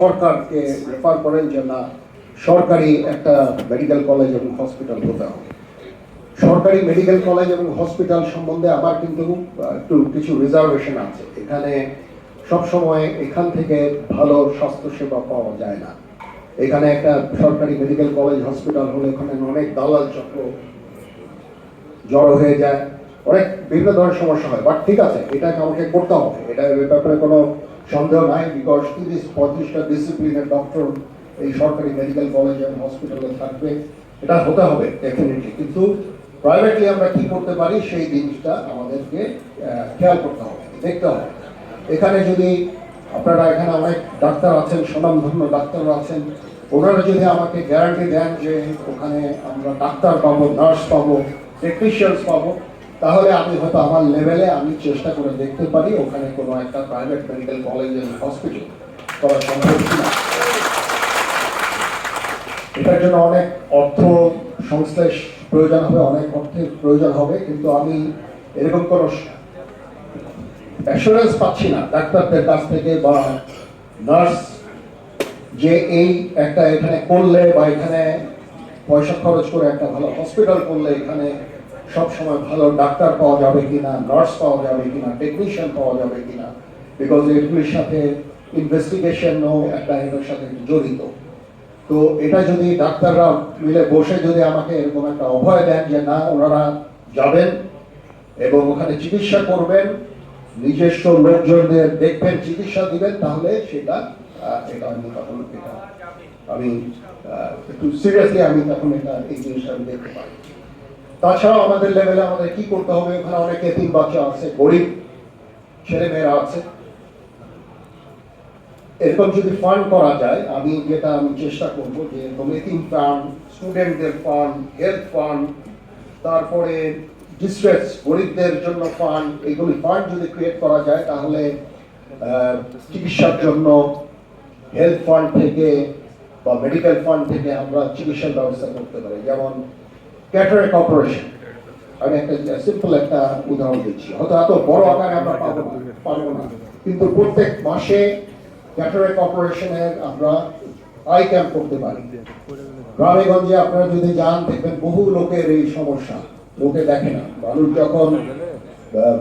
সরকারকে রেফার করেন যে না, সরকারি একটা মেডিকেল কলেজ এবং হসপিটাল হতে হবে। সরকারি মেডিকেল কলেজ এবং হসপিটাল সম্বন্ধে আমার কিন্তু একটু কিছু রিজার্ভেশন আছে। এখানে সব সময় এখান থেকে ভালো স্বাস্থ্যসেবা পাওয়া যায় না। এখানে একটা সরকারি মেডিকেল কলেজ হসপিটাল হলে এখানে অনেক দালাল চক্র জড়ো হয়ে যায়। অনেক বিভিন্ন ধরনের সমস্যা হয়। বাট ঠিক আছে, এটাকে আমাকে করতে হবে। এটা ব্যাপারে কোনো সন্দেহ নাই বিকজ তিরিশ পঁয়ত্রিশটা ডিসিপ্লিনের ডক্টর এই সরকারি মেডিকেল কলেজ এবং হসপিটালে থাকবে। এটা হতে হবে ডেফিনেটলি কিন্তু প্রাইভেটলি আমরা কি করতে পারি, সেই জিনিসটা আমাদেরকে খেয়াল করতে হবে, দেখতে হবে। এখানে যদি আপনারা, এখানে অনেক ডাক্তার আছেন স্বনামধন্য ডাক্তার আছেন, ওনারা যদি আমাকে গ্যারান্টি দেন যে ওখানে আমরা ডাক্তার পাবো নার্স পাবো টেকনিশিয়ানস পাবো তাহলে আমি হয়তো আমার লেভেলে আমি চেষ্টা করে দেখতে পারি, ওখানে কোনো একটা প্রাইভেট মেডিকেল কলেজ হসপিটাল করা সম্ভব কিনা। এটার জন্য অনেক অর্থ সংশ্লেষ প্রয়োজন হবে, অনেক অর্থের প্রয়োজন হবে, কিন্তু আমি এরকম কোনো অ্যাসুরেন্স পাচ্ছি না ডাক্তারদের কাছ থেকে বা নার্স যে এই একটা এখানে করলে বা এখানে পয়সা খরচ করে একটা ভালো হসপিটাল করলে এখানে সব সময় ভালো ডাক্তার পাওয়া যাবে কিনা, নার্স পাওয়া যাবে কিনা টেকনিশিয়ান পাওয়া যাবে কিনা বিকজ এগুলির সাথে ইনভেস্টিগেশনও একটা এটার সাথে জড়িত। তো এটা যদি ডাক্তাররা মিলে বসে যদি আমাকে এরকম একটা অভয় দেন যে না, ওনারা যাবেন এবং ওখানে চিকিৎসা করবেন, নিজস্ব লোকজনদের দেখবেন, চিকিৎসা দিবেন, তাহলে সেটা এটা আমি তখন এটা আমি একটু সিরিয়াসলি আমি তখন এটা এই জিনিসটা আমি দেখতে পাই। তাছাড়াও আমাদের লেভেলে আমাদের কি করতে হবে? ওখানে অনেক এতিম বাচ্চা আছে, গরিব ছেলে মেয়েরা আছে। এরকম যদি ফান্ড করা যায়, আমি যেটা আমি চেষ্টা করব যে এরকম এতিম ফান্ড স্টুডেন্টদের ফান্ড হেলথ ফান্ড তারপরে ডিস্ট্রেস গরিবদের জন্য ফান্ড এগুলি ফান্ড যদি ক্রিয়েট করা যায়, তাহলে চিকিৎসার জন্য হেলথ ফান্ড থেকে বা মেডিকেল ফান্ড থেকে আমরা চিকিৎসার ব্যবস্থা করতে পারি। যেমন ক্যাটারেক অপারেশন আমি একটা সিম্পল একটা উদাহরণ দিচ্ছি। হয়তো এত বড় আকারে আমরা পাবো পারব না। কিন্তু প্রত্যেক মাসে ক্যাটারেক অপারেশনের আমরা আই ক্যাম্প করতে পারি। গ্রামে গঞ্জে আপনারা যদি যান, দেখবেন বহু লোকের এই সমস্যা। লোকে দেখে না। মানুষ যখন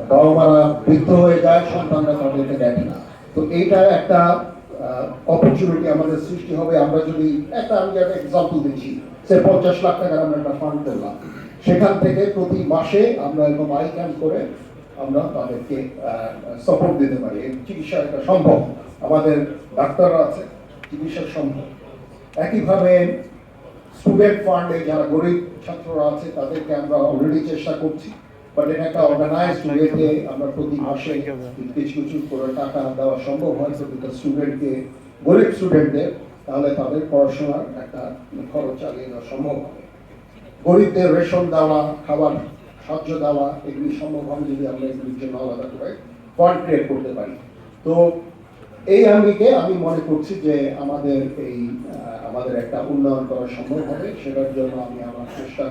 বাবা মারা বৃদ্ধ হয়ে যায়, সন্তানরা তাদেরকে দেখে না। তো এইটা একটা অপরচুনিটি আমাদের সৃষ্টি হবে। আমরা যদি, একটা, আমি একটা এক্সাম্পল দিচ্ছি। সে পঞ্চাশ লাখ টাকার আমরা একটা ফান্ড করলাম সেখান থেকে প্রতি মাসে আমরা এরকম আই ক্যাম্প করে আমরা তাদেরকে সাপোর্ট দিতে পারি। চিকিৎসা এটা সম্ভব। আমাদের ডাক্তাররা আছে চিকিৎসা সম্ভব। একইভাবে স্টুডেন্ট ফান্ডে যারা গরিব ছাত্ররা আছে তাদেরকে আমরা অলরেডি চেষ্টা করছি। বাট এটা একটা অর্গানাইজড ওয়েতে আমরা প্রতি মাসে কিছু কিছু করে টাকা দেওয়া সম্ভব হয় স্টুডেন্টকে গরিব স্টুডেন্টদের তাহলে তাদের পড়াশোনার একটা খরচ চালিয়ে দেওয়া সম্ভব হবে। গরিবদের রেশন দেওয়া, খাবার সাহায্য দেওয়া, এগুলি সম্ভব হবে যদি আমরা এগুলির জন্য আলাদা করে ফান্ড ক্রিয়েট করতে পারি। তো এই আঙ্গিকে আমি মনে করছি যে আমাদের এই আমাদের একটা উন্নয়ন করা সম্ভব হবে। সেটার জন্য আমি আমার চেষ্টা